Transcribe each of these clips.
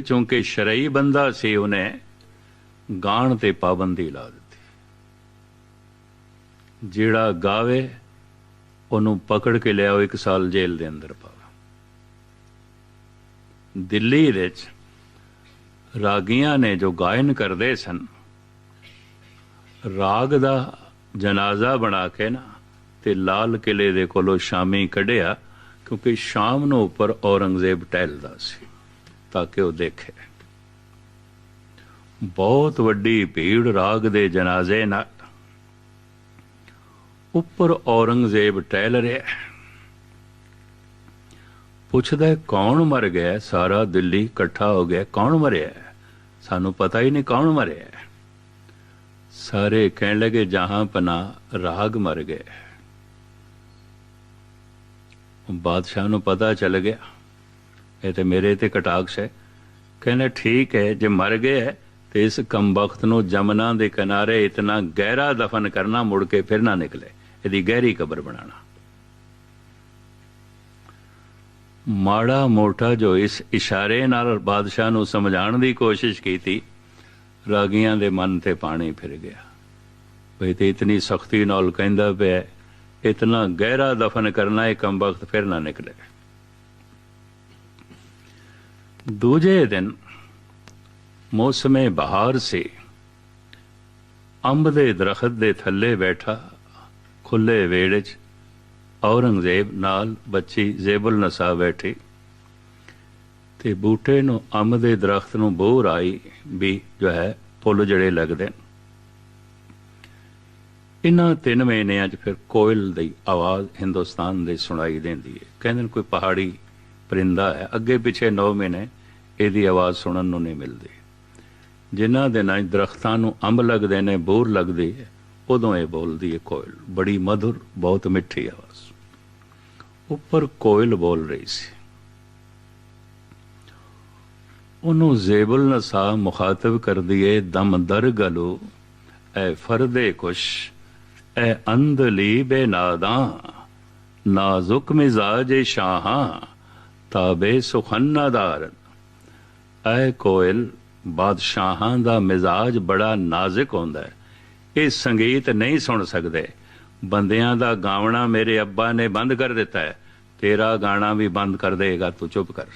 ਔਰੰਗਜ਼ੇਬ ਚੂੰਕਿ ਸ਼ਰਈ ਬੰਦਾ ਸੀ, ਉਹਨੇ ਗਾਣ ਤੇ ਪਾਬੰਦੀ ਲਾ ਦਿੱਤੀ। ਜਿਹੜਾ ਗਾਵੇ, ਉਹਨੂੰ ਪਕੜ ਕੇ ਲਿਆਓ, ਇੱਕ ਸਾਲ ਜੇਲ੍ਹ ਦੇ ਅੰਦਰ ਪਾਓ। ਦਿੱਲੀ ਵਿੱਚ ਰਾਗੀਆਂ ਨੇ ਜੋ ਗਾਇਨ ਕਰਦੇ ਸਨ, ਰਾਗ ਦਾ ਜਨਾਜ਼ਾ ਬਣਾ ਕੇ ਨਾ, ਤੇ ਲਾਲ ਕਿਲੇ ਦੇ ਕੋਲੋਂ ਸ਼ਾਮੀ ਕੱਢਿਆ, ਕਿਉਂਕਿ ਸ਼ਾਮ ਨੂੰ ਉੱਪਰ ਔਰੰਗਜ਼ੇਬ ਟਹਿਲਦਾ ਸੀ। ਤਾਂ ਕਿ ਉਹ ਦੇਖੇ। ਬਹੁਤ ਵੱਡੀ ਭੀੜ ਰਾਗ ਦੇ ਜਨਾਜ਼ੇ ਨਾਲ ਉੱਪਰ ਔਰੰਗਜ਼ੇਬ ਟਹਿਲ ਰਿਹਾ ਪੁੱਛਦਾ ਕੌਣ ਮਰ ਗਿਆ? ਸਾਰਾ ਦਿੱਲੀ ਇਕੱਠਾ ਹੋ ਗਿਆ। ਕੌਣ ਮਰਿਆ? ਸਾਨੂੰ ਪਤਾ ਹੀ ਨਹੀਂ ਕੌਣ ਮਰਿਆ। ਸਾਰੇ ਕਹਿਣ ਲੱਗੇ, ਜਹਾਂ ਪਨਾ ਰਾਗ ਮਰ ਗਏ ਬਾਦਸ਼ਾਹ ਨੂੰ ਪਤਾ ਚੱਲ ਗਿਆ। ਇਹ ਤੇ ਮੇਰੇ ਤੇ ਕਟਾਕਸ਼ ਹੈ। ਕਹਿੰਦਾ, ਠੀਕ ਹੈ, ਜੇ ਮਰ ਗਏ ਤੇ ਇਸ ਕੰਬਖਤ ਨੂੰ ਜਮਨਾ ਦੇ ਕਿਨਾਰੇ ਇਤਨਾ ਗਹਿਰਾ ਦਫਨ ਕਰਨਾ, ਮੁੜ ਕੇ ਫਿਰ ਨਾ ਨਿਕਲੇ। ਇਹਦੀ ਗਹਿਰੀ ਕਬਰ ਬਣਾਣਾ ਮਾੜਾ ਮੋਟਾ ਜੋ ਇਸ ਇਸ਼ਾਰੇ ਨਾਲ ਬਾਦਸ਼ਾਹ ਨੂੰ ਸਮਝਾਉਣ ਦੀ ਕੋਸ਼ਿਸ਼ ਕੀਤੀ, ਰਾਗੀਆਂ ਦੇ ਮਨ ਤੇ ਪਾਣੀ ਫਿਰ ਗਿਆ। ਭਈ ਤੇ ਇਤਨੀ ਸਖਤੀ ਨਾਲ ਕਹਿੰਦਾ ਪਿਆ, ਇਤਨਾ ਗਹਿਰਾ ਦਫਨ ਕਰਨਾ, ਇਹ ਕੰਬਖਤ ਫਿਰ ਨਾ ਨਿਕਲੇ। ਦੂਜੇ ਦਿਨ ਮੌਸਮੇ ਬਹਾਰ ਸੀ। ਅੰਬ ਦੇ ਦਰਖਤ ਦੇ ਥੱਲੇ ਬੈਠਾ ਖੁੱਲੇ ਵੇੜੇ 'ਚ ਔਰੰਗਜ਼ੇਬ ਨਾਲ ਬੱਚੀ ਜੇਬਲ ਨਸਾ ਬੈਠੀ ਤੇ ਬੂਟੇ ਨੂੰ ਅੰਬ ਦੇ ਦਰਖਤ ਨੂੰ ਬੋਰ ਆਈ ਵੀ ਜੋ ਹੈ ਫੁੱਲ ਜੜੇ ਲੱਗਦੇ ਨੇ। ਇਨਾਂ ਤਿੰਨ ਮਹੀਨਿਆਂ 'ਚ ਫਿਰ ਕੋਇਲ ਦੀ ਆਵਾਜ਼ ਹਿੰਦੁਸਤਾਨ ਦੇ ਸੁਣਾਈ ਦਿੰਦੀ ਹੈ। ਕਹਿੰਦੇ ਨੇ ਕੋਈ ਪਹਾੜੀ ਪਰਿੰਦਾ ਹੈ। ਅੱਗੇ ਪਿੱਛੇ 9 ਮਹੀਨੇ ਇਹਦੀ ਆਵਾਜ਼ ਸੁਣਨ ਨੂੰ ਨਹੀਂ ਮਿਲਦੀ। ਜਿਨ੍ਹਾਂ ਦੇ ਨਾਲ ਦਰਖਤਾਂ ਨੂੰ ਅੰਬ ਲੱਗਦੇ ਨੇ, ਬੋਰ ਲੱਗਦੀ ਹੈ, ਉਦੋਂ ਇਹ ਬੋਲਦੀ ਹੈ ਕੋਇਲ। ਬੜੀ ਮధుਰ ਬਹੁਤ ਮਿੱਠੀ ਆਵਾਜ਼। ਉੱਪਰ ਕੋਇਲ ਬੋਲ ਰਹੀ ਸੀ। ਉਹਨੂੰ ਜ਼ੇਬੁਲ ਨਸਾ ਮੁਖਾਤਬ ਕਰਦੀ ਏ, ਦਮ ਦਰ ਗਲੋ, ਐ ਫਰਦੇ ਕੁਸ਼ ਐ ਅੰਦਲੀ ਬੇਨਾਦਾਂ ਨਾਜ਼ੁਕ ਮਿਜ਼ਾਜ ਸ਼ਾਹਾਂ। ਤਾਬੇ ਸੁਖਨਾਦਾਰ ਐ ਕੋਇਲ ਬਾਦਸ਼ਾਹਾਂ ਦਾ ਮਿਜ਼ਾਜ ਬੜਾ ਨਾਜ਼ੁਕ ਹੁੰਦਾ ਹੈ। ਇਹ ਸੰਗੀਤ ਨਹੀਂ ਸੁਣ ਸਕਦੇ। ਬੰਦਿਆਂ ਦਾ ਗਾਵਣਾ ਮੇਰੇ ਅੱਬਾ ਨੇ ਬੰਦ ਕਰ ਦਿੱਤਾ ਹੈ। ਤੇਰਾ ਗਾਣਾ ਵੀ ਬੰਦ ਕਰ ਦੇਗਾ, ਤੂੰ ਚੁੱਪ ਕਰ।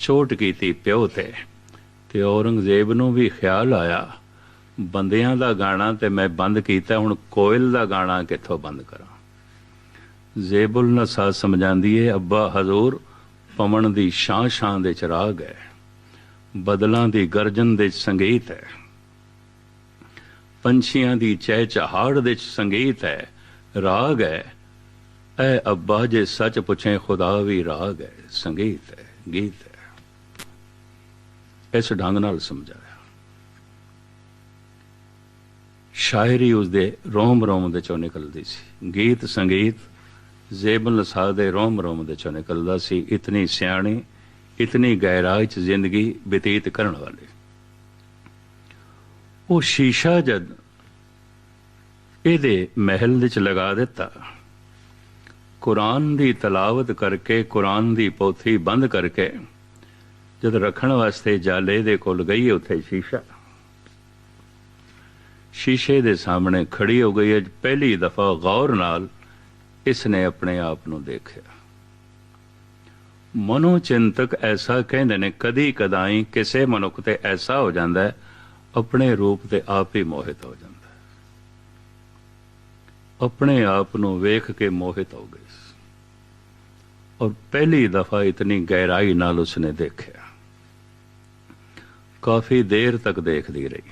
ਛੋਟ ਕੀਤੀ ਪਿਓ ਤੇ ਤੇ ਔਰੰਗਜ਼ੇਬ ਨੂੰ ਵੀ ਖਿਆਲ ਆਇਆ। ਬੰਦਿਆਂ ਦਾ ਗਾਣਾ ਤੇ ਮੈਂ ਬੰਦ ਕੀਤਾ, ਹੁਣ ਕੋਇਲ ਦਾ ਗਾਣਾ ਕਿੱਥੋਂ ਬੰਦ ਕਰਾਂ? ਜ਼ੇਬੁਲ ਨਸਾ ਸਮਝਾਂਦੀ ਏ ਅੱਬਾ ਹਜ਼ੂਰ, ਪਵਨ ਦੀ ਸ਼ਾਂ ਸ਼ਾਂ ਦੇ ਚਰਾਗ ਹੈ ਬਦਲਾਂ ਦੀ ਗਰਜਨ ਦੇ ਸੰਗੀਤ ਹੈ। ਪੰਛੀਆਂ ਦੀ ਚਹਿ ਚਹਾੜ ਦੇ ਸੰਗੀਤ ਹੈ। ਰਾਗ ਹੈ ਐ ਅੱਬਾ, ਜੇ ਸੱਚ ਪੁੱਛੇ, ਖੁਦਾ ਵੀ ਰਾਗ ਹੈ ਸੰਗੀਤ ਹੈ, ਗੀਤ ਹੈ। ਇਸ ਢੰਗ ਨਾਲ ਸਮਝਾਇਆ। ਸ਼ਾਇਰੀ ਉਸ ਦੇ ਰੋਮ ਰੋਮ ਦੇ ਚੋਂ ਨਿਕਲਦੀ ਸੀ। ਗੀਤ, ਸੰਗੀਤ ਜ਼ੇਬਨ ਲਸਾ ਦੇ ਰੋਮ ਰੋਮ ਦੇ ਚੋਂ ਨਿਕਲਦਾ ਸੀ ਇਤਨੀ ਸਿਆਣੀ, ਇਤਨੀ ਗਹਿਰਾਈ ਚ ਜ਼ਿੰਦਗੀ ਬਤੀਤ ਕਰਨ ਵਾਲੇ। ਉਹ ਸ਼ੀਸ਼ਾ ਜਦ ਇਹਦੇ ਮਹਿਲ ਵਿੱਚ ਲਗਾ ਦਿੱਤਾ। ਕੁਰਾਨ ਦੀ ਤਲਾਵਤ ਕਰਕੇ, ਕੁਰਾਨ ਦੀ ਪੋਥੀ ਬੰਦ ਕਰਕੇ, ਜਦ ਰੱਖਣ ਵਾਸਤੇ ਜਾਲੇ ਦੇ ਕੋਲ ਗਈ ਉੱਥੇ ਸ਼ੀਸ਼ਾ। ਸ਼ੀਸ਼ੇ ਦੇ ਸਾਹਮਣੇ ਖੜੀ ਹੋ ਗਈ ਅੱਜ ਪਹਿਲੀ ਦਫਾ ਗੌਰ ਨਾਲ ਇਸ ਨੇ ਆਪਣੇ ਆਪ ਨੂੰ ਦੇਖਿਆ। ਮਨੋ ਚਿੰਤਕ ਐਸਾ ਕਹਿੰਦੇ ਨੇ, ਕਦੀ ਕਦਾਈ ਕਿਸੇ ਮਨੁੱਖ ਤੇ ਐਸਾ ਹੋ ਜਾਂਦਾ ਹੈ, ਆਪਣੇ ਰੂਪ ਤੇ ਆਪ ਹੀ ਮੋਹਿਤ ਹੋ ਜਾਂਦਾ ਹੈ। ਆਪਣੇ ਆਪ ਨੂੰ ਵੇਖ ਕੇ ਮੋਹਿਤ ਹੋ ਗਏ ਔਰ ਪਹਿਲੀ ਦਫਾ ਇਤਨੀ ਗਹਿਰਾਈ ਨਾਲ ਉਸਨੇ ਦੇਖਿਆ। ਕਾਫੀ ਦੇਰ ਤੱਕ ਦੇਖਦੀ ਰਹੀ।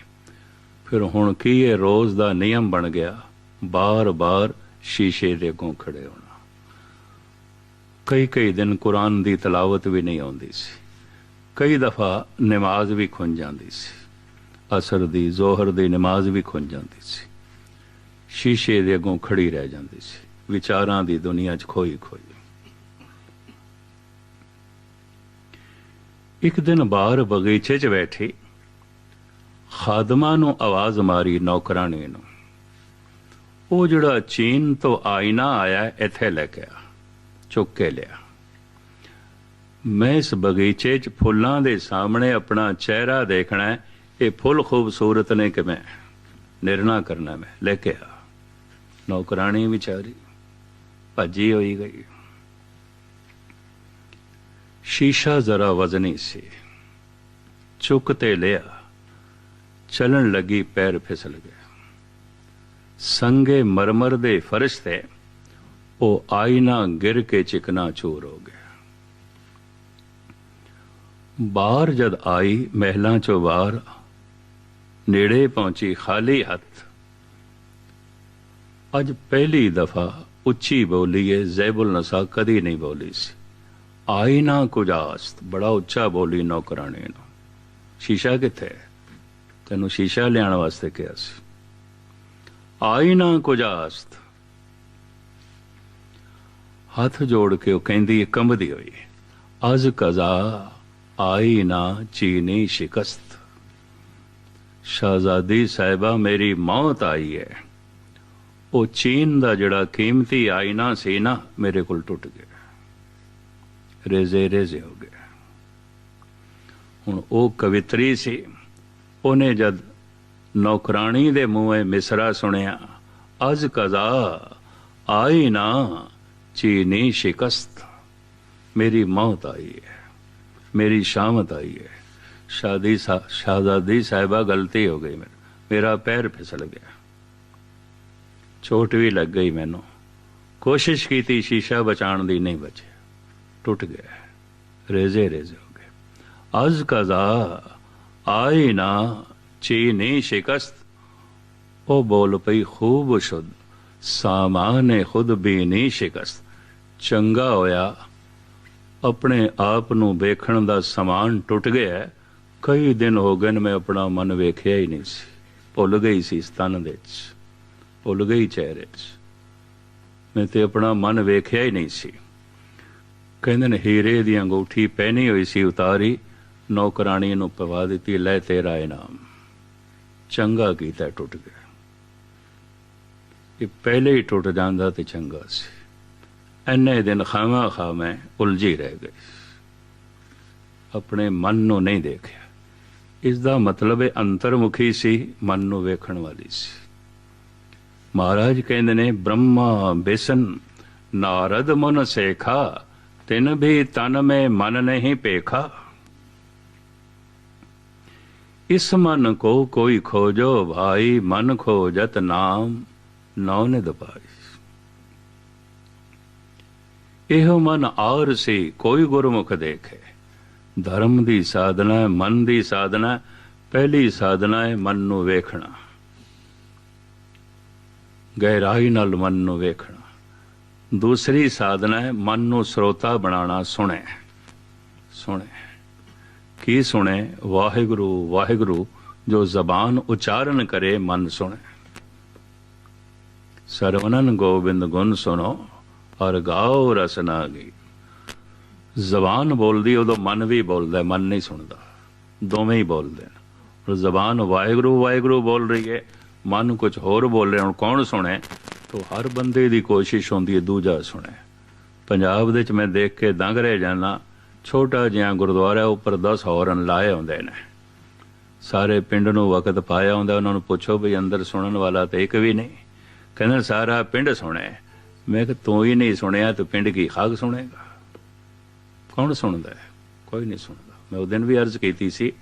ਫਿਰ ਹੁਣ ਕੀ ਇਹ ਰੋਜ਼ ਦਾ ਨਿਯਮ ਬਣ ਗਿਆ? ਬਾਰ-ਬਾਰ ਸ਼ੀਸ਼ੇ ਦੇ ਅੱਗੋਂ ਖੜੇ ਹੋਣਾ। ਕਈ ਕਈ ਦਿਨ ਕੁਰਾਨ ਦੀ ਤਲਾਵਤ ਵੀ ਨਹੀਂ ਆਉਂਦੀ ਸੀ। ਕਈ ਦਫਾ ਨਮਾਜ਼ ਵੀ ਖੁੰਝ ਜਾਂਦੀ ਸੀ। ਅਸਰ ਦੀ, ਜ਼ੋਹਰ ਦੀ ਨਮਾਜ਼ ਵੀ ਖੁੰਝ ਜਾਂਦੀ ਸੀ। ਸ਼ੀਸ਼ੇ ਦੇ ਅੱਗੋਂ ਖੜੀ ਰਹਿ ਜਾਂਦੀ ਸੀ। ਵਿਚਾਰਾਂ ਦੀ ਦੁਨੀਆ 'ਚ ਖੋਈ ਖੋਈ। ਇੱਕ ਦਿਨ ਬਾਹਰ ਬਗੀਚੇ 'ਚ ਬੈਠੀ, ਖਾਦਮਾ ਨੂੰ ਆਵਾਜ਼ ਮਾਰੀ ਨੌਕਰਾਣੀ ਨੂੰ। ਉਹ ਜਿਹੜਾ ਚੀਨ ਤੋਂ ਆਇਨਾ ਆਇਆ, ਇੱਥੇ ਲੈ ਕੇ ਆ, ਚੁੱਕ ਕੇ ਲਿਆ। ਮੈਂ ਇਸ ਬਗੀਚੇ 'ਚ ਫੁੱਲਾਂ ਦੇ ਸਾਹਮਣੇ ਆਪਣਾ ਚਿਹਰਾ ਦੇਖਣਾ ਇਹ ਫੁੱਲ ਖੂਬਸੂਰਤ ਨੇ ਕਿ ਮੈਂ ਨਿਰਣਾ ਕਰਨਾ ਮੈਂ, ਲੈ ਕੇ ਆ। ਨੌਕਰਾਣੀ ਵਿਚਾਰੀ, ਭੱਜੀ ਹੋਈ ਗਈ। ਸ਼ੀਸ਼ਾ ਜ਼ਰਾ ਵਜ਼ਨੀ ਸੀ। ਚੁੱਕ ਤੇ ਲਿਆ, ਚਲਣ ਲੱਗੀ ਪੈਰ ਫਿਸਲ ਗਿਆ ਸੰਗੇ ਮਰਮਰ ਦੇ ਫਰਸ਼ ਤੇ ਉਹ ਆਈਨਾ ਗਿਰ ਕੇ ਚਿਕਨਾ ਚੂਰ ਹੋ ਗਿਆ। ਬਾਹਰ ਜਦ ਆਈ ਮਹਿਲਾਂ ਚੋਂ ਬਾਹਰ, ਨੇੜੇ ਪਹੁੰਚੀ ਖਾਲੀ ਹੱਥ। ਅੱਜ ਪਹਿਲੀ ਦਫਾ ਉੱਚੀ ਬੋਲੀ ਏ ਜ਼ੈਬੁਲ ਨਸਾ ਕਦੀ ਨਹੀਂ ਬੋਲੀ ਸੀ। ਆਈ ਆਈਨਾ ਕੁਜਾਸਤ, ਬੜਾ ਉੱਚਾ ਬੋਲੀ ਨੌਕਰਾਣੀ ਨੂੰ। ਸ਼ੀਸ਼ਾ ਕਿੱਥੇ ਤੈਨੂੰ ਸ਼ੀਸ਼ਾ ਲਿਆਉਣ ਵਾਸਤੇ ਕਿਹਾ ਸੀ। ਆਈਨਾ ਕੁਜਾਸਤ ਹੱਥ ਜੋੜ ਕੇ ਉਹ ਕਹਿੰਦੀ, ਕੰਬਦੀ ਹੋਈ। ਅਜ਼ ਕਜ਼ਾ ਆਈਨਾ ਚੀਨੀ ਸ਼ਿਕਸਤ। ਸ਼ਹਜ਼ਾਦੀ ਸਾਹਿਬਾ, ਮੇਰੀ ਮੌਤ ਆਈ ਹੈ ਉਹ ਚੀਨ ਦਾ ਜਿਹੜਾ ਕੀਮਤੀ ਆਈਨਾ ਸੀ ਨਾ, ਮੇਰੇ ਕੋਲ ਟੁੱਟ ਗਿਆ। ਰੇਜ਼ੇ ਰੇਜ਼ੇ ਹੋ ਗਿਆ ਹੁਣ ਉਹ ਕਵਿਤਰੀ ਸੀ। ਉਹਨੇ ਜਦ ਨੌਕਰਾਣੀ ਦੇ ਮੂੰਹੇ ਮਿਸਰਾ ਸੁਣਿਆ, ਅਜ਼ ਕਜ਼ਾ, ਆਈ ਨਾ, ਚੀਨੀ ਸ਼ਿਕਸਤ। ਮੇਰੀ ਮੌਤ ਆਈ ਹੈ, ਮੇਰੀ ਸ਼ਾਮਤ ਆਈ ਹੈ। ਸ਼ਾਦੀ ਸਾ- ਸ਼ਹਜ਼ਾਦੀ ਸਾਹਿਬਾ ਗਲਤੀ ਹੋ ਗਈ ਮੇਰਾ ਮੇਰਾ ਪੈਰ ਫਿਸਲ ਗਿਆ। ਛੋਟ ਵੀ ਲੱਗ ਗਈ ਮੈਨੂੰ। ਕੋਸ਼ਿਸ਼ ਕੀਤੀ, ਸ਼ੀਸ਼ਾ ਬਚਾਉਣ ਦੀ ਨਹੀਂ ਬਚਿਆ। ਟੁੱਟ ਗਿਆ ਰੇਜ਼ੇ ਰੇਜ਼ੇ ਹੋ ਗਏ। ਅਜ਼ ਕਜ਼ਾ, ਆਈ ਨਾ ਚੀਨੀ ਸ਼ਿਕਸਤ। ਉਹ ਬੋਲ ਪਈ ਖੂਬ ਸ਼ੁੱਧ। ਸਾਮਾਨੇ ਖੁਦ ਵੀ ਨਹੀਂ ਸ਼ਿਕਸਤ। ਚੰਗਾ ਹੋਇਆ। ਆਪਣੇ ਆਪ ਨੂੰ ਵੇਖਣ ਦਾ ਸਮਾਨ ਟੁੱਟ ਗਿਆ। ਕਈ ਦਿਨ ਹੋ ਗਏ ਨੇ, ਮੈਂ ਆਪਣਾ ਮਨ ਵੇਖਿਆ ਹੀ ਨਹੀਂ ਸੀ। ਭੁੱਲ ਗਈ ਸੀ ਸਤਨ ਦੇ ਵਿੱਚ। ਭੁੱਲ ਗਈ ਚਿਹਰੇ 'ਚ ਮੈਂ ਤੇ ਆਪਣਾ ਮਨ ਵੇਖਿਆ ਹੀ ਨਹੀਂ ਸੀ। ਕਹਿੰਦੇ ਨੇ, ਹੀਰੇ ਦੀ ਅੰਗੂਠੀ ਪਹਿਨੀ ਹੋਈ ਸੀ ਉਤਾਰੀ। ਨੌਕਰਾਣੀ ਨੂੰ ਪਵਾ ਦਿੱਤੀ, ਲੈ ਤੇਰਾ ਇਨਾਮ। ਚੰਗਾ ਕੀਤਾ ਟੁੱਟ ਗਿਆ। ਇਹ ਪਹਿਲੇ ਹੀ ਟੁੱਟ ਜਾਂਦਾ ਤੇ ਚੰਗਾ ਸੀ। ਐਨੇ ਦਿਨ ਖਾਵਾ ਖਾ ਮੈਂ ਉਲਝੀ ਰਹਿ ਗਈ। ਆਪਣੇ ਮਨ ਨੂੰ ਨਹੀਂ ਦੇਖਿਆ। ਇਸ ਦਾ ਮਤਲਬ ਹੈ ਅੰਤਰਮੁਖੀ ਸੀ, ਮਨ ਨੂੰ ਵੇਖਣ ਵਾਲੀ ਸੀ। ਮਹਾਰਾਜ ਕਹਿੰਦੇ ਨੇ, ਬ੍ਰਹਮਾ ਬੇਸਨ, ਨਾਰਦ ਮਨ ਸੇਖਾ, ਤਿਨ ਵੀ ਤਨ ਮੇ ਮਨ ਨਹੀਂ ਪੇਖਾ। ਇਸ ਮਨ ਕੋ ਕੋਈ ਖੋਜੋ ਭਾਈ ਮਨ ਖੋਜਤ ਨਾਮ ਨੌ ਨੇ ਦਪਾਈ ਇਹੋ ਮਨ ਔਰ ਸੀ ਕੋਈ ਗੁਰਮੁਖ ਦੇਖੇ। ਧਰਮ ਦੀ ਸਾਧਨਾ ਹੈ, ਮਨ ਦੀ ਸਾਧਨਾ ਪਹਿਲੀ ਸਾਧਨਾ ਹੈ ਮਨ ਨੂੰ ਵੇਖਣਾ। ਗਹਿਰਾਈ ਨਾਲ ਮਨ ਨੂੰ ਵੇਖਣਾ। ਦੂਸਰੀ ਸਾਧਨਾ ਹੈ ਮਨ ਨੂੰ ਸਰੋਤਾ ਬਣਾਉਣਾ ਸੁਣੇ ਸੁਣੇ ਕੀ ਸੁਣੇ? ਵਾਹਿਗੁਰੂ ਵਾਹਿਗੁਰੂ, ਜੋ ਜ਼ਬਾਨ ਉਚਾਰਨ ਕਰੇ, ਮਨ ਸੁਣੇ। ਸਰਵਨਨ ਗੋਬਿੰਦ ਗੁਣ ਸੁਣੋ ਔਰ ਗਾਓ ਰਸਨਾ ਗੀ ਜ਼ਬਾਨ ਬੋਲਦੀ, ਉਦੋਂ ਮਨ ਵੀ ਬੋਲਦਾ, ਮਨ ਨਹੀਂ ਸੁਣਦਾ। ਦੋਵੇਂ ਹੀ ਬੋਲਦੇ ਨੇ। ਔਰ ਜ਼ਬਾਨ ਵਾਹਿਗੁਰੂ ਵਾਹਿਗੁਰੂ ਬੋਲ ਰਹੀ ਹੈ ਮਨ ਕੁਝ ਹੋਰ ਬੋਲ ਰਿਹਾ ਹੁਣ ਕੌਣ ਸੁਣੇ? ਤੋ ਹਰ ਬੰਦੇ ਦੀ ਕੋਸ਼ਿਸ਼ ਹੁੰਦੀ ਹੈ ਦੂਜਾ ਸੁਣੇ। ਪੰਜਾਬ ਦੇ ਵਿੱਚ ਮੈਂ ਦੇਖ ਕੇ ਦੰਗ ਰਹਿ ਜਾਣਾ ਛੋਟਾ ਜਿਹਾ ਗੁਰਦੁਆਰਾ ਉੱਪਰ 10 ਹੌਰਨ ਲਾਏ ਹੁੰਦੇ ਨੇ। ਸਾਰੇ ਪਿੰਡ ਨੂੰ ਵਕਤ ਪਾਇਆ ਹੁੰਦਾ ਉਹਨਾਂ ਨੂੰ ਪੁੱਛੋ ਵੀ ਅੰਦਰ ਸੁਣਨ ਵਾਲਾ ਤਾਂ ਇੱਕ ਵੀ ਨਹੀਂ। ਕਹਿੰਦੇ ਸਾਰਾ ਪਿੰਡ ਸੁਣਿਆ ਮੈਂ ਕਿ ਤੂੰ ਹੀ ਨਹੀਂ ਸੁਣਿਆ ਤੇ ਪਿੰਡ ਕੀ ਖਾਗ ਸੁਣੇਗਾ? ਕੌਣ ਸੁਣਦਾ ਹੈ? ਕੋਈ ਨਹੀਂ ਸੁਣਦਾ। ਮੈਂ ਉਹ ਦਿਨ ਵੀ ਅਰਜ਼ ਕੀਤੀ ਸੀ,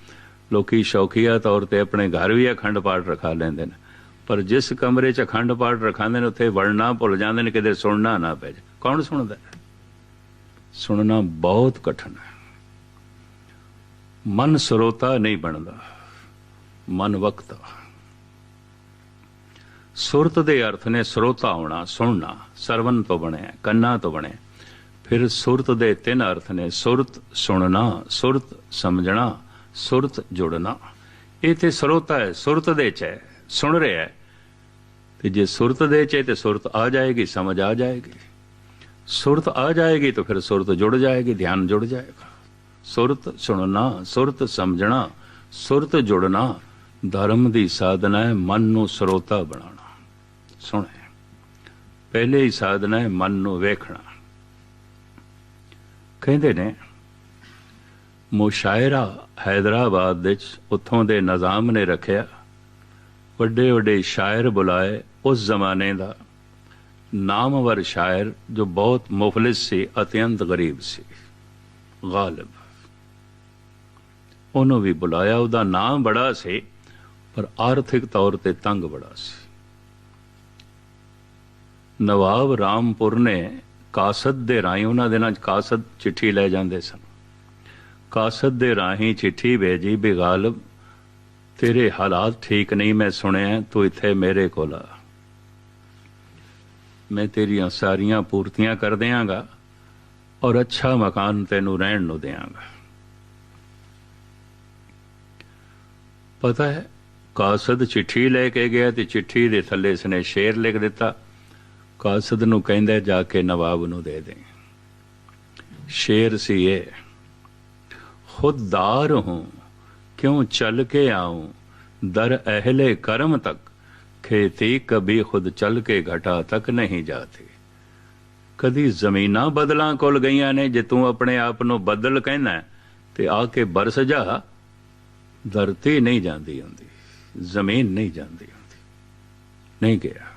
ਲੋਕੀ ਸ਼ੌਕੀਆ ਤੌਰ ਤੇ ਆਪਣੇ ਘਰ ਵੀ ਅਖੰਡ ਪਾਠ ਰਖਾ ਲੈਂਦੇ ਨੇ। ਪਰ ਜਿਸ ਕਮਰੇ 'ਚ ਅਖੰਡ ਪਾਠ ਰਖਾਉਂਦੇ ਨੇ, ਉੱਥੇ ਵੜਨਾ ਭੁੱਲ ਜਾਂਦੇ ਨੇ, ਕਿਤੇ ਸੁਣਨਾ ਨਾ ਪੈ ਜਾਏ। ਕੌਣ ਸੁਣਦਾ ਸੁਣਨਾ ਬਹੁਤ ਕਠਿਨ ਹੈ। ਮਨ ਸਰੋਤਾ ਨਹੀਂ ਬਣਦਾ, ਮਨ ਵਕਤਾ। ਸੁਰਤ ਦੇ ਅਰਥ ਨੇ ਸਰੋਤਾ ਹੋਣਾ, ਸੁਣਨਾ, ਸਰਵਨ ਤੋਂ ਬਣਿਆ, ਕੰਨਾਂ ਤੋਂ ਬਣਿਆ। ਫਿਰ ਸੁਰਤ ਦੇ ਤਿੰਨ ਅਰਥ ਨੇ ਸੁਰਤ ਸੁਣਨਾ, ਸੁਰਤ ਸਮਝਣਾ, ਸੁਰਤ ਜੁੜਨਾ। ਇਹ ਤੇ ਸਰੋਤਾ ਹੈ, ਸੁਰਤ ਦੇ ਚ ਹੈ, ਸੁਣ ਰਿਹਾ ਹੈ। ਤੇ ਜੇ ਸੁਰਤ ਦੇ ਚ ਹੈ ਤੇ ਸੁਰਤ ਆ ਜਾਏਗੀ, ਸਮਝ ਆ ਜਾਏਗੀ। ਸੁਰਤ ਆ ਜਾਏਗੀ ਤਾਂ ਫਿਰ ਸੁਰਤ ਜੁੜ ਜਾਏਗੀ, ਧਿਆਨ ਜੁੜ ਜਾਏਗਾ। ਸੁਰਤ ਸੁਣਨਾ, ਸੁਰਤ ਸਮਝਣਾ, ਸੁਰਤ ਜੁੜਨਾ, ਧਰਮ ਦੀ ਸਾਧਨਾ ਹੈ ਮਨ ਨੂੰ ਸਰੋਤਾ ਬਣਾਉਣਾ। ਸੁਣੇ, ਪਹਿਲੇ ਹੀ ਸਾਧਨਾ ਹੈ ਮਨ ਨੂੰ ਵੇਖਣਾ। ਕਹਿੰਦੇ ਨੇ, ਮੁਸ਼ਾਇਰਾ ਹైదరాబాద్ ਵਿੱਚ ਉੱਥੋਂ ਦੇ ਨਿਜ਼ਾਮ ਨੇ ਰੱਖਿਆ ਵੱਡੇ ਵੱਡੇ ਸ਼ਾਇਰ ਬੁਲਾਏ ਉਸ ਜ਼ਮਾਨੇ ਦਾ। ਨਾਮਵਰ ਸ਼ਾਇਰ ਜੋ ਬਹੁਤ ਮੁਫਲਿਸ ਸੀ ਅਤਿਅੰਤ ਗਰੀਬ ਸੀ। ਗਾਲਬ। ਉਹਨੂੰ ਵੀ ਬੁਲਾਇਆ, ਉਹਦਾ ਨਾਮ ਬੜਾ ਸੀ, ਪਰ ਆਰਥਿਕ ਤੌਰ ਤੇ ਤੰਗ ਬੜਾ ਸੀ। ਨਵਾਬ ਰਾਮਪੁਰ ਨੇ ਕਾਸਦ ਦੇ ਰਾਹੀਂ, ਉਹਨਾਂ ਦੇ ਨਾਲ ਕਾਸਦ ਚਿੱਠੀ ਲੈ ਜਾਂਦੇ ਸਨ। ਕਾਸਦ ਦੇ ਰਾਹੀਂ ਚਿੱਠੀ ਭੇਜੀ, ਵੀ ਗਾਲਬ, ਤੇਰੇ ਹਾਲਾਤ ਠੀਕ ਨਹੀਂ, ਮੈਂ ਸੁਣਿਆ, ਤੂੰ ਇੱਥੇ ਮੇਰੇ ਕੋਲ ਆ। ਮੈਂ ਤੇਰੀਆਂ ਸਾਰੀਆਂ ਪੂਰਤੀਆਂ ਕਰ ਦਿਆਂਗਾ ਔਰ ਅੱਛਾ ਮਕਾਨ ਤੈਨੂੰ ਰਹਿਣ ਨੂੰ ਦਿਆਂਗਾ। ਪਤਾ ਹੈ, ਕਾਸਦ ਚਿੱਠੀ ਲੈ ਕੇ ਗਿਆ ਤੇ ਚਿੱਠੀ ਦੇ ਥੱਲੇ ਇਸਨੇ ਸ਼ੇਰ ਲਿਖ ਦਿੱਤਾ। ਕਾਸਦ ਨੂੰ ਕਹਿੰਦਾ, ਜਾ ਕੇ ਨਵਾਬ ਨੂੰ ਦੇ ਦੇ। ਸ਼ੇਰ ਸੀ ਇਹ, ਖੁਦਦਾਰ ਹੂੰ, ਕਿਉਂ ਚੱਲ ਕੇ ਆਉਂ ਦਰ ਅਹਲੇ ਕਰਮ ਤੱਕ खेती कभी खुद चल के घटा तक नहीं जाती ਕਦੀ ਜ਼ਮੀਨਾਂ ਬਦਲਾਂ ਕੋਲ ਗਈਆਂ ਨੇ ਜੇ ਤੂੰ ਆਪਣੇ ਆਪ ਨੂੰ ਬਦਲ ਕਹਿੰਦਾ ਤੇ ਆ ਕੇ ਬਰਸ ਜਾ ਧਰਤੀ ਨਹੀਂ ਜਾਂਦੀ ਹੁੰਦੀ ਜ਼ਮੀਨ ਨਹੀਂ ਜਾਂਦੀ ਹੁੰਦੀ ਨਹੀਂ ਗਿਆ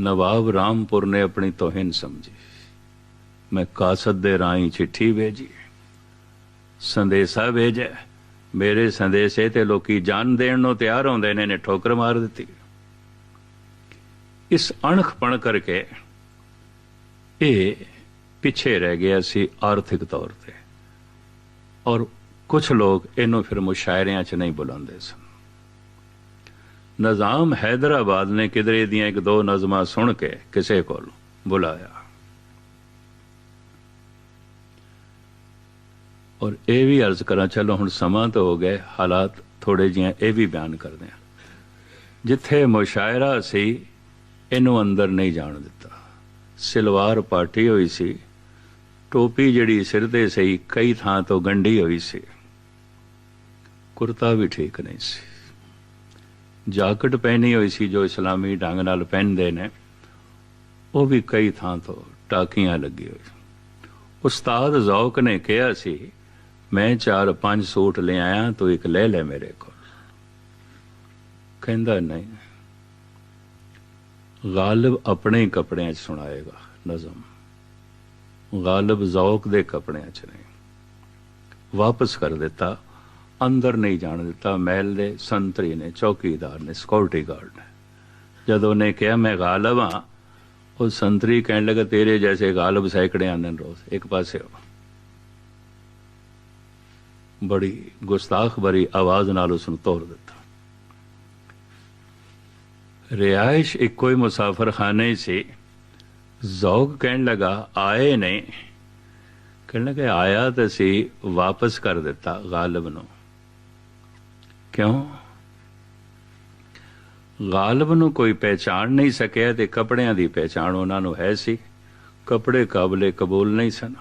ਨਵਾਬ ਰਾਮਪੁਰ ਨੇ ਆਪਣੀ ਤੋਹਿਨ ਸਮਝੀ ਮੈਂ ਕਾਸਦ ਦੇ ਰਾਹੀਂ ਚਿੱਠੀ ਭੇਜੀ ਸੰਦੇਸ਼ਾ ਭੇਜਿਆ ਮੇਰੇ ਸੰਦੇਸ਼ੇ ਤੇ ਲੋਕੀ ਜਾਨ ਦੇਣ ਨੂੰ ਤਿਆਰ ਹੁੰਦੇ ਨੇ ਨੇ ਠੋਕਰ ਮਾਰ ਦਿੱਤੀ। ਇਸ ਅਣਖਪਣ ਕਰਕੇ ਇਹ ਪਿੱਛੇ ਰਹਿ ਗਿਆ ਸੀ ਆਰਥਿਕ ਤੌਰ ਤੇ। ਔਰ ਕੁਝ ਲੋਕ ਇਹਨੂੰ ਫਿਰ ਮੁਸ਼ਾਇਰਿਆਂ 'ਚ ਨਹੀਂ ਬੁਲਾਉਂਦੇ ਸਨ। ਨਜ਼ਾਮ ਹైదరాబాద్ ਨੇ ਕਿਦਰੇ ਦੀਆਂ ਇੱਕ ਦੋ ਨਜ਼ਮਾਂ ਸੁਣ ਕੇ ਕਿਸੇ ਕੋਲ ਬੁਲਾਇਆ। ਔਰ ਇਹ ਵੀ ਅਰਜ਼ ਕਰਾਂ, ਚਲੋ ਹੁਣ ਸਮਾਂ ਤਾਂ ਹੋ ਗਏ ਹਾਲਾਤ ਥੋੜੇ ਜਿਹਾ ਇਹ ਵੀ ਬਿਆਨ ਕਰਦੇ ਆ ਜਿੱਥੇ ਮੁਸ਼ਾਇਰਾ ਸੀ, ਇਹਨੂੰ ਅੰਦਰ ਨਹੀਂ ਜਾਣ ਦਿੱਤਾ। ਸਿਲਵਾਰ ਪਾਟੀ ਹੋਈ ਸੀ, ਟੋਪੀ ਜਿਹੜੀ ਸਿਰ ਤੇ ਸਹੀ, ਕਈ ਥਾਂ ਤੋਂ ਗੰਢੀ ਹੋਈ ਸੀ। ਕੁਰਤਾ ਵੀ ਠੀਕ ਨਹੀਂ ਸੀ। ਜਾਕਟ ਪਹਿਨੀ ਹੋਈ ਸੀ ਜੋ ਇਸਲਾਮੀ ਢੰਗ ਨਾਲ ਪਹਿਨਦੇ ਨੇ, ਉਹ ਵੀ ਕਈ ਥਾਂ ਤੋਂ ਟਾਕੀਆਂ ਲੱਗੀ ਹੋਈ। ਉਸਤਾਦ ਜ਼ੌਕ ਨੇ ਕਿਹਾ ਸੀ ਮੈਂ ਚਾਰ ਪੰਜ ਸੂਟ ਲੈ ਆਇਆ, ਤੂੰ ਇੱਕ ਲੈ ਲੈ ਮੇਰੇ ਕੋਲ। ਕਹਿੰਦਾ ਨਹੀਂ। ਗਾਲਬ ਆਪਣੇ ਕੱਪੜਿਆਂ 'ਚ ਸੁਣਾਏਗਾ, ਨਜ਼ਮ। ਗਾਲਬ ਜ਼ੌਕ ਦੇ ਕੱਪੜਿਆਂ 'ਚ ਨਹੀਂ। ਵਾਪਸ ਕਰ ਦਿੱਤਾ, ਅੰਦਰ ਨਹੀਂ ਜਾਣ ਦਿੱਤਾ, ਮਹਿਲ ਦੇ ਸੰਤਰੀ ਨੇ, ਚੌਕੀਦਾਰ ਨੇ ਸਿਕਿਉਰਿਟੀ ਗਾਰਡ ਨੇ। ਜਦੋਂ ਉਹਨੇ ਕਿਹਾ, ਮੈਂ ਗਾਲਬ ਹਾਂ, ਉਹ ਸੰਤਰੀ ਕਹਿਣ ਲੱਗਾ, ਤੇਰੇ ਜੈਸੇ ਗਾਲਬ ਸੈਕੜੇ ਆਨਨ ਰੋਜ਼, ਇੱਕ ਪਾਸੇ ਹੋ। ਬੜੀ ਗੁਸਤਾਖ ਭਰੀ ਆਵਾਜ਼ ਨਾਲ ਉਸ ਨੂੰ ਤੋੜ ਦਿੱਤਾ। ਰਿਆਇਸ਼ ਇੱਕੋ ਹੀ ਮੁਸਾਫ਼ਰਖਾਨੇ ਸੀ। ਜ਼ੌਕ ਕਹਿਣ ਲਗਾ, ਆਏ ਨੇ। ਕਹਿਣ ਲਗਾ, ਆਇਆ ਤਾਂ ਸੀ, ਵਾਪਸ ਕਰ ਦਿੱਤਾ ਗਾਲਬ ਨੂੰ। ਕਿਉਂ? ਗਾਲਬ ਨੂੰ ਕੋਈ ਪਹਿਚਾਣ ਨਹੀਂ ਸਕਿਆ ਤੇ ਕਪੜਿਆਂ ਦੀ ਪਹਿਚਾਣ ਉਹਨਾਂ ਨੂੰ ਹੈ ਸੀ। ਕਪੜੇ ਕਾਬਲੇ ਕਬੂਲ ਨਹੀਂ ਸਨ।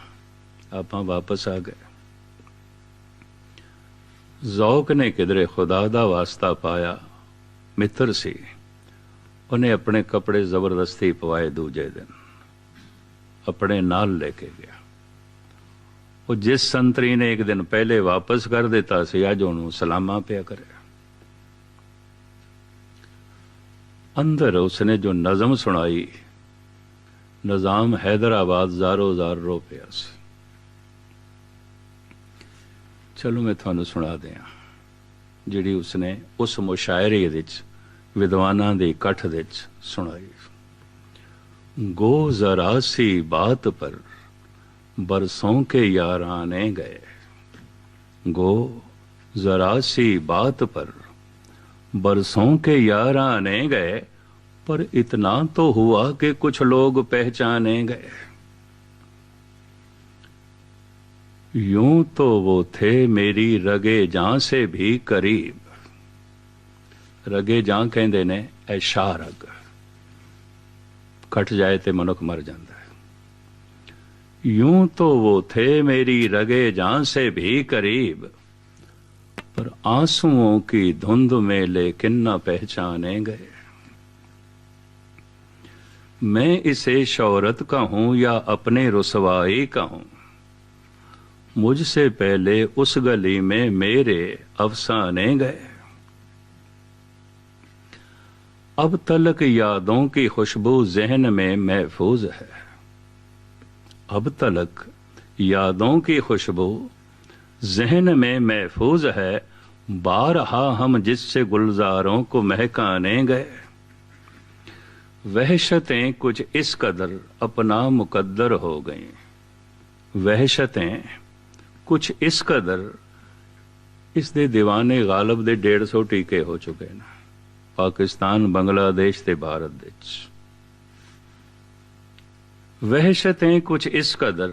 ਆਪਾਂ ਵਾਪਸ ਆ ਗਏ। ਜ਼ੌਕ ਨੇ ਕਿਧਰੇ ਖੁਦਾ ਦਾ ਵਾਸਤਾ ਪਾਇਆ ਮਿੱਤਰ ਸੀ ਉਹਨੇ ਆਪਣੇ ਕੱਪੜੇ ਜ਼ਬਰਦਸਤੀ ਪਵਾਏ ਦੂਜੇ ਦਿਨ ਆਪਣੇ ਨਾਲ ਲੈ ਕੇ ਗਿਆ ਉਹ ਜਿਸ ਸੰਤਰੀ ਨੇ ਇੱਕ ਦਿਨ ਪਹਿਲੇ ਵਾਪਸ ਕਰ ਦਿੱਤਾ ਸੀ ਅੱਜ ਉਹਨੂੰ ਸਲਾਮਾ ਪਿਆ ਕਰਿਆ ਅੰਦਰ ਉਸਨੇ ਜੋ ਨਜ਼ਮ ਸੁਣਾਈ ਨਜ਼ਾਮ ਹੈਦਰਾਬਾਦ ਜ਼ਾਰੋ ਜ਼ਾਰ ਰੋ ਪਿਆ ਸੀ ਚਲੋ ਮੈਂ ਤੁਹਾਨੂੰ ਸੁਣਾ ਦਿਆਂ ਜਿਹੜੀ ਉਸਨੇ ਉਸ ਮੁਸ਼ਾਇਰੇ ਵਿੱਚ ਵਿਦਵਾਨਾਂ ਦੇ ਇਕੱਠ ਵਿੱਚ ਸੁਣਾਈ ਗੋ ਜ਼ਰਾ ਸੀ ਬਾਤ ਪਰ ਬਰਸੋਂ ਕੇ ਯਾਰਾਨੇ ਗਏ गो जरा सी बात पर बरसों के यार आने गए पर इतना तो हुआ कि कुछ लोग पहचाने गए یوں تو وہ تھے میری رگے جاں سے بھی قریب۔ رگے جاں کہندے نے، اے شاہ رگ، کٹ جائے تے منک مر جاندہ ہے۔ یوں تو وہ تھے میری رگے جاں سے بھی قریب۔ پر آنسوں کی دھند میں لیکن نہ پہچانے گئے میں اسے شہرت کا ہوں یا اپنے رسوائی کا ہوں؟ مجھ سے پہلے اس گلی میں میرے افسانے گئے۔ اب تلک یادوں کی خوشبو ذہن میں محفوظ ہے۔ اب تلک یادوں کی خوشبو ذہن میں محفوظ ہے۔ بارہا ہم جس سے گلزاروں کو مہکانے گئے۔ وحشتیں کچھ اس قدر اپنا مقدر ہو گئیں۔ وحشتیں ਕੁਝ ਇਸ ਕਦਰ ਇਸ ਦੇ دیਵਾਨੇ ਗਾਲਬ ਦੇ 150 ਟੀਕੇ ਹੋ ਚੁੱਕੇ ਨੇ, ਪਾਕਿਸਤਾਨ, ਬੰਗਲਾਦੇਸ਼ ਤੇ ਭਾਰਤ ਦੇ ਵਿੱਚ। ਵਹਿਸ਼ਤਾਂ ਕੁਝ ਇਸ ਕਦਰ,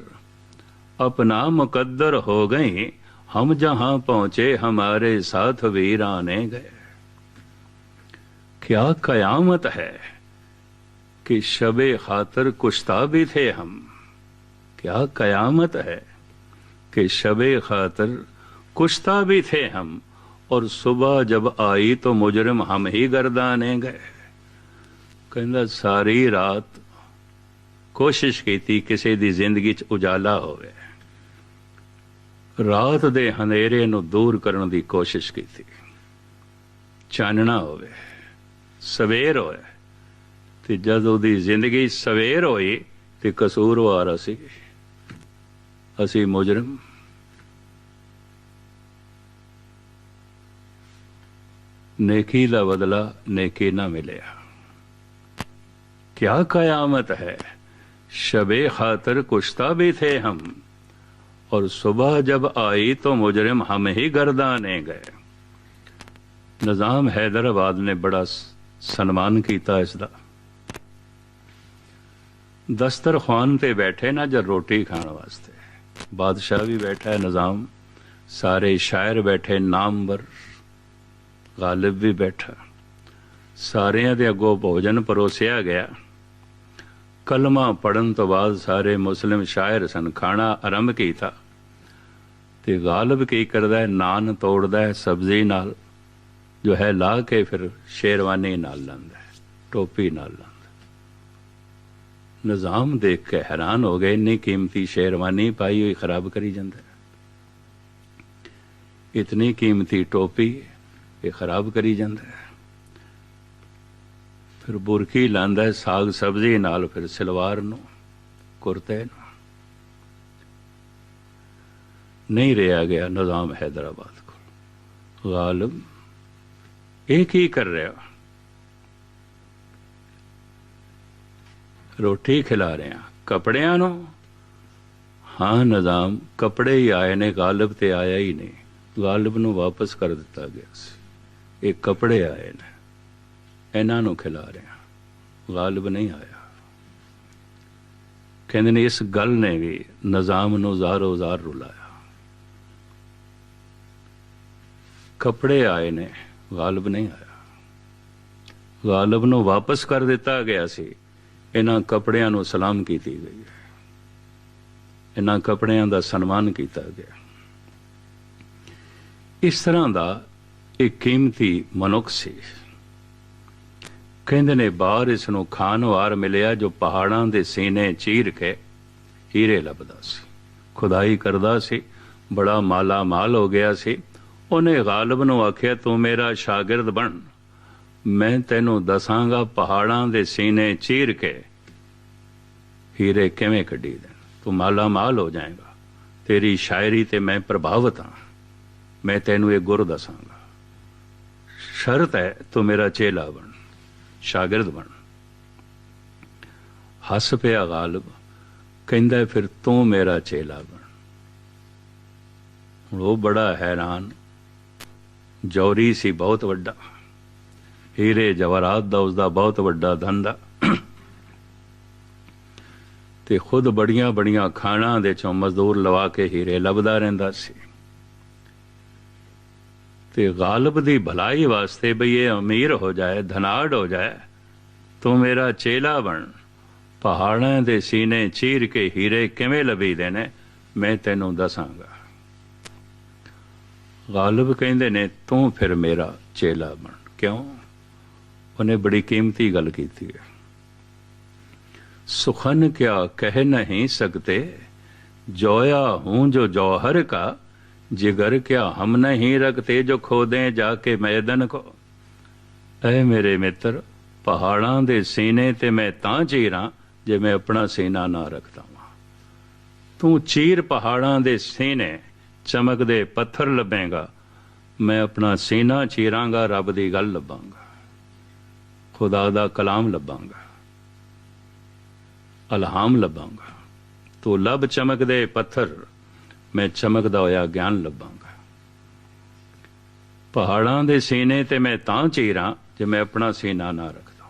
ਆਪਣਾ ਮੁਕੱਦਰ ਹੋ ਗਏ, ਹਮ ਜਹਾਂ ਪਹੁੰਚੇ ਹਮਾਰੇ ਸਾਥ ਵੀਰਾਨੇ ਗਏ। क्या कयामत है कि शबे खातर कुश्ता भी थे हम क्या कयामत है कि शबे खातर कुश्ता भी थे हम और सुबह जब आई तो मुजरम हम ही गर्दाने गए ਕਹਿੰਦਾ ਸਾਰੀ ਰਾਤ ਕੋਸ਼ਿਸ਼ ਕੀਤੀ ਕਿਸੇ ਦੀ ਜ਼ਿੰਦਗੀ 'ਚ ਉਜਾਲਾ ਹੋਵੇ ਰਾਤ ਦੇ ਹਨੇਰੇ ਨੂੰ ਦੂਰ ਕਰਨ ਦੀ ਕੋਸ਼ਿਸ਼ ਕੀਤੀ ਚਾਨਣਾ ਹੋਵੇ ਸਵੇਰ ਹੋਏ ਤੇ ਜਦ ਉਹਦੀ ਜ਼ਿੰਦਗੀ ਸਵੇਰ ਹੋਈ ਤੇ ਕਸੂਰਵਾਰ ہنسی مجرم۔ نیکی دا بدلا نیکی نہ ملیا۔ کیا قیامت ہے؟ شب خاطر کشتا بھی تھے ہم۔ اور صبح جب آئی تو مجرم ہم ہی گردانے گئے۔ نظام حیدرآباد نے بڑا سنمان کیتا اس دا۔ دسترخوان تے بیٹھے نا جب روٹی کھان واسطے۔ ਬਾਦਸ਼ਾਹ ਵੀ ਬੈਠਾ ਹੈ ਨਿਜ਼ਾਮ, ਸਾਰੇ ਸ਼ਾਇਰ ਬੈਠੇ ਨਾਮਵਰ ਗਾਲਿਬ ਵੀ ਬੈਠਾ ਸਾਰਿਆਂ ਦੇ ਅੱਗੋਂ ਭੋਜਨ ਪਰੋਸਿਆ ਗਿਆ। ਕਲਮਾ ਪੜਨ ਤੋਂ ਬਾਅਦ ਸਾਰੇ ਮੁਸਲਿਮ ਸ਼ਾਇਰ ਸਨ, ਖਾਣਾ ਆਰੰਭ ਕੀਤਾ। ਤੇ ਗਾਲਿਬ ਕੀ ਕਰਦਾ ਹੈ? ਨਾਨ ਤੋੜਦਾ ਹੈ ਸਬਜ਼ੀ ਨਾਲ, ਜੋ ਹੈ ਲਾ ਕੇ ਫਿਰ ਸ਼ੇਰਵਾਨੀ ਨਾਲ ਲਾਂਦਾ ਹੈ, ਟੋਪੀ ਨਾਲ ਲਾਂਦਾ ਨਿਜ਼ਾਮ ਦੇਖ ਕੇ ਹੈਰਾਨ ਹੋ ਗਏ। ਇੰਨੀ ਕੀਮਤੀ ਸ਼ੇਰਵਾਨੀ ਪਾਈ ਹੋਈ ਖਰਾਬ ਕਰੀ ਜਾਂਦਾ ਇਤਨੀ ਕੀਮਤੀ ਟੋਪੀ ਇਹ ਖਰਾਬ ਕਰੀ ਜਾਂਦਾ ਫਿਰ ਬੁਰਕੀ ਲਾਂਦਾ ਸਾਗ ਸਬਜ਼ੀ ਨਾਲ, ਫਿਰ ਸਲਵਾਰ ਨੂੰ, ਕੁਰਤੇ ਨੂੰ। ਨਹੀਂ ਰਿਹਾ ਗਿਆ ਨਿਜ਼ਾਮ ਹੈਦਰਾਬਾਦ ਕੋਲ। ਗਾਲਬ ਇਹ ਕੀ ਕਰ ਰਿਹਾ? ਰੋਟੀ ਖਿਲਾ ਰਿਹਾ। ਕਪੜਿਆਂ ਨੂੰ? ਹਾਂ ਨਿਜ਼ਾਮ, ਕੱਪੜੇ ਹੀ ਆਏ ਨੇ, ਗਾਲਬ ਤੇ ਆਇਆ ਹੀ ਨਹੀਂ। ਗਾਲਬ ਨੂੰ ਵਾਪਸ ਕਰ ਦਿੱਤਾ ਗਿਆ ਸੀ। ਇਹ ਕੱਪੜੇ ਆਏ ਨੇ। ਇਹਨਾਂ ਨੂੰ ਖਿਲਾ ਰਿਹਾ। ਗਾਲਬ ਨਹੀਂ ਆਇਆ। ਕਹਿੰਦੇ ਨੇ ਇਸ ਗੱਲ ਨੇ ਵੀ ਨਿਜ਼ਾਮ ਨੂੰ ਜ਼ਾਰੋ ਜ਼ਾਰ ਰੁਲਾਇਆ। ਕੱਪੜੇ ਆਏ ਨੇ, ਗਾਲਬ ਨਹੀਂ ਆਇਆ। ਗਾਲਬ ਨੂੰ ਵਾਪਸ ਕਰ ਦਿੱਤਾ ਗਿਆ ਸੀ। ਇਹਨਾਂ ਕੱਪੜਿਆਂ ਨੂੰ ਸਲਾਮ ਕੀਤੀ ਗਈ ਹੈ। ਇਹਨਾਂ ਕੱਪੜਿਆਂ ਦਾ ਸਨਮਾਨ ਕੀਤਾ ਗਿਆ। ਇਸ ਤਰ੍ਹਾਂ ਦਾ ਇੱਕ ਕੀਮਤੀ ਮਨੁੱਖ ਸੀ। ਕਹਿੰਦੇ ਨੇ, ਬਾਹਰ ਇਸ ਨੂੰ ਖਾਨਵਾਰ ਮਿਲਿਆ ਜੋ ਪਹਾੜਾਂ ਦੇ ਸੀਨੇ ਚੀਰ ਕੇ ਹੀਰੇ ਲੱਭਦਾ ਸੀ। ਖੁਦਾਈ ਕਰਦਾ ਸੀ, ਬੜਾ ਮਾਲਾ ਮਾਲ ਹੋ ਗਿਆ ਸੀ। ਉਹਨੇ ਗਾਲਬ ਨੂੰ ਆਖਿਆ, ਤੂੰ ਮੇਰਾ ਸ਼ਾਗਿਰਦ ਬਣ। ਮੈਂ ਤੈਨੂੰ ਦੱਸਾਂਗਾ ਪਹਾੜਾਂ ਦੇ ਸੀਨੇ ਚੀਰ ਕੇ। ਹੀਰੇ ਕਿਵੇਂ ਕੱਢੀ ਦੇਣ? ਤੂੰ ਮਾਲਾ ਮਾਲ ਹੋ ਜਾਏਗਾ। ਤੇਰੀ ਸ਼ਾਇਰੀ ਤੇ ਮੈਂ ਪ੍ਰਭਾਵਿਤ ਹਾਂ। ਮੈਂ ਤੈਨੂੰ ਇਹ ਗੁਰ ਦੱਸਾਂਗਾ। ਸ਼ਰਤ ਹੈ ਤੂੰ ਮੇਰਾ ਚੇਲਾ ਬਣ, ਸ਼ਾਗਿਰਦ ਬਣ। ਹੱਸ ਪਿਆ ਗਾਲਬ, ਕਹਿੰਦਾ ਫਿਰ ਤੂੰ ਮੇਰਾ ਚੇਲਾ ਬਣ। ਹੁਣ ਉਹ ਬੜਾ ਹੈਰਾਨ ਜੌਰੀ ਸੀ ਬਹੁਤ ਵੱਡਾ। ਹੀਰੇ ਜਵਾਹਰਾਤ ਦਾ ਉਸਦਾ ਬਹੁਤ ਵੱਡਾ ਧੰਦਾ। ਤੇ ਖੁਦ ਬੜੀਆਂ ਬੜੀਆਂ ਖਾਣਾ ਦੇ ਚੋਂ ਮਜ਼ਦੂਰ ਲਵਾ ਕੇ ਹੀਰੇ ਲੱਭਦਾ ਰਹਿੰਦਾ ਸੀ। ਤੇ ਗਾਲਬ ਦੀ ਭਲਾਈ ਵਾਸਤੇ ਬਈ ਇਹ ਅਮੀਰ ਹੋ ਜਾਏ, ਧਨਾੜ ਹੋ ਜਾਏ, ਤੂੰ ਮੇਰਾ ਚੇਲਾ ਬਣ। ਪਹਾੜਾਂ ਦੇ ਸੀਨੇ ਚੀਰ ਕੇ ਹੀਰੇ ਕਿਵੇਂ ਲੱਭੀਦੇ ਨੇ, ਮੈਂ ਤੈਨੂੰ ਦੱਸਾਂਗਾ। ਗਾਲਬ ਕਹਿੰਦੇ ਨੇ, ਤੂੰ ਫਿਰ ਮੇਰਾ ਚੇਲਾ ਬਣ। ਕਿਉਂ? ਉਹਨੇ ਬੜੀ ਕੀਮਤੀ ਗੱਲ ਕੀਤੀ ਹੈ ਸੁਖਨ ਕਿਆ ਕਹਿ ਨਹੀਂ ਸਕਤੇ जोया हूं जो जौहर का जिगर क्या हम नहीं रखते जो खोदे जाके मैदन को ਐ ਮੇਰੇ ਮਿੱਤਰ ਪਹਾੜਾਂ ਦੇ ਸੀਨੇ ਤੇ ਮੈਂ ਤਾਂ ਚੀਰਾਂ ਜੇ ਮੈਂ ਆਪਣਾ ਸੀਨਾ ਨਾ ਰੱਖਦਾ ਵਾਂ ਤੂੰ ਚੀਰ ਪਹਾੜਾਂ ਦੇ ਸੀਨੇ ਚਮਕਦੇ ਪੱਥਰ ਲੱਭੇਗਾ ਮੈਂ ਆਪਣਾ ਸੀਨਾ ਚੀਰਾਂਗਾ ਰੱਬ ਦੀ ਗੱਲ ਲੱਭਾਂਗਾ ਖੁਦਾ ਦਾ ਕਲਾਮ ਲੱਭਾਂਗਾ। ਅਲਹਾਮ ਲੱਭਾਂਗਾ। ਤੂੰ ਲੱਭ ਚਮਕਦੇ ਪੱਥਰ, ਮੈਂ ਚਮਕਦਾ ਹੋਇਆ ਗਿਆਨ ਲੱਭਾਂਗਾ। ਪਹਾੜਾਂ ਦੇ ਸੀਨੇ ਤੇ ਮੈਂ ਤਾਂ ਚੀਰਾਂ, ਜੇ ਮੈਂ ਆਪਣਾ ਸੀਨਾ ਨਾ ਰੱਖਦਾ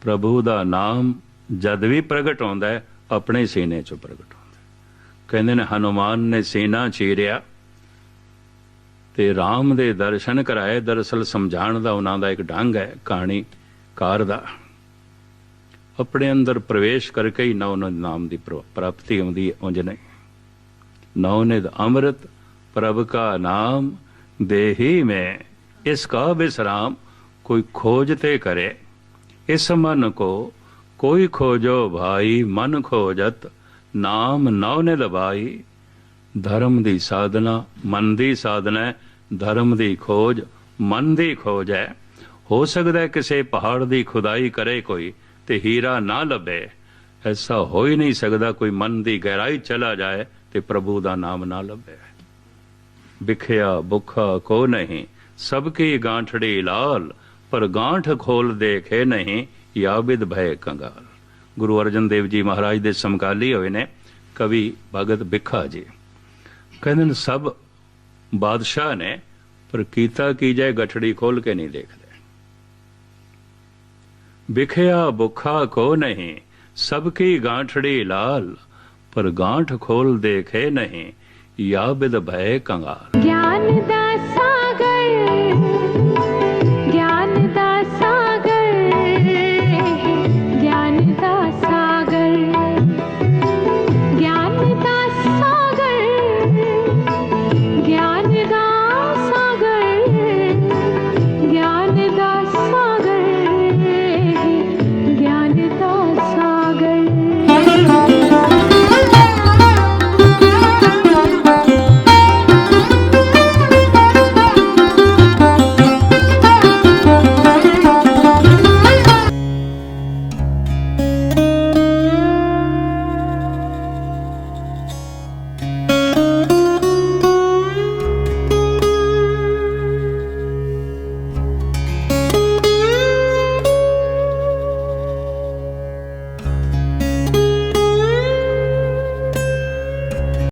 ਪ੍ਰਭੂ ਦਾ ਨਾਮ ਜਦ ਵੀ ਪ੍ਰਗਟ ਹੁੰਦਾ ਹੈ, ਆਪਣੇ ਸੀਨੇ 'ਚੋਂ ਪ੍ਰਗਟ ਹੁੰਦਾ ਕਹਿੰਦੇ ਨੇ, ਹਨੂਮਾਨ ਨੇ ਸੀਨਾ ਚੀਰਿਆ ਤੇ RAM ਦੇ ਦਰਸ਼ਨ ਕਰਾਏ। ਦਰਅਸਲ ਸਮਝਾਉਣ ਦਾ ਉਹਨਾਂ ਦਾ ਇੱਕ ਢੰਗ ਹੈ ਕਹਾਣੀ ਕਾਰ ਦਾ। ਆਪਣੇ ਅੰਦਰ ਪ੍ਰਵੇਸ਼ ਕਰਕੇ ਹੀ ਨੌ ਨਾਮ ਦੀ ਪ੍ਰਾਪਤੀ ਹੁੰਦੀ ਹੈ, ਉਂਝ ਨਹੀਂ। ਨੌ ਨਿਧ ਅੰਮ੍ਰਿਤ, ਪ੍ਰਭ ਕਾ ਨਾਮ, ਦੇਹੀ ਮੈਂ, ਇਸ ਕਾ ਵਿਸਰਾਮ ਕੋਈ ਖੋਜ ਤੇ ਕਰੇ। ਇਸ ਮਨ ਕੋ ਕੋਈ ਖੋਜੋ ਭਾਈ, ਮਨ ਖੋਜਤ, ਨਾਮ ਨੌ ਨਿਧ ਭਾਈ। ਧਰਮ ਦੀ ਸਾਧਨਾ, ਮਨ ਦੀ ਸਾਧਨਾ ਧਰਮ ਦੀ ਖੋਜ, ਮਨ ਦੀ ਖੋਜ ਹੈ। ਹੋ ਸਕਦਾ ਕਿਸੇ ਪਹਾੜ ਦੀ ਖੁਦਾਈ ਕਰੇ ਕੋਈ ਤੇ ਹੀਰਾ ਨਾ ਲੱਭੇ। ਐਸਾ ਹੋ ਹੀ ਨਹੀਂ ਸਕਦਾ ਕੋਈ ਮਨ ਦੀ ਗਹਿਰਾਈ ਚਲਾ ਜਾਏ ਤੇ ਪ੍ਰਭੂ ਦਾ ਨਾਮ ਨਾ ਲੱਭੇ। ਵਿਖਿਆ ਭੁੱਖਾ ਕੋ ਨਹੀਂ, ਸਭ ਕੀ ਗਾਂਠੜੀ ਲਾਲ, ਪਰ ਗਾਂਠ ਖੋਲ ਦੇਖੇ ਨਹੀਂ, ਯਾਬਿਦ ਭੈ ਕੰਗਾਲ। ਗੁਰੂ ਅਰਜਨ ਦੇਵ ਜੀ ਮਹਾਰਾਜ ਦੇ ਸਮਕਾਲੀ ਹੋਏ ਨੇ, ਕਵੀ ਭਗਤ ਬਿਖਾ ਜੀ। ਕਹਿੰਦੇ ਨੇ ਸਭ ਬਾਦਸ਼ਾਹ ਨੇ ਪਰ ਕੀਤਾ ਕੀ ਜਾਏ, ਗਠੜੀ ਖੋਲ ਕੇ ਨਹੀਂ ਦੇਖਦੇ। ਵਿਖਿਆ ਭੁੱਖਾ ਕੋ ਨਹੀਂ, ਸਭ ਕੀ ਗਾਂਠੜੀ ਲਾਲ, ਪਰ ਗਾਂਠ ਖੋਲ ਦੇਖੇ ਨਹੀਂ ਯਾ ਬਿਦ ਭੈ ਕੰਗਾਲ। ਗਿਆਨ ਦਾ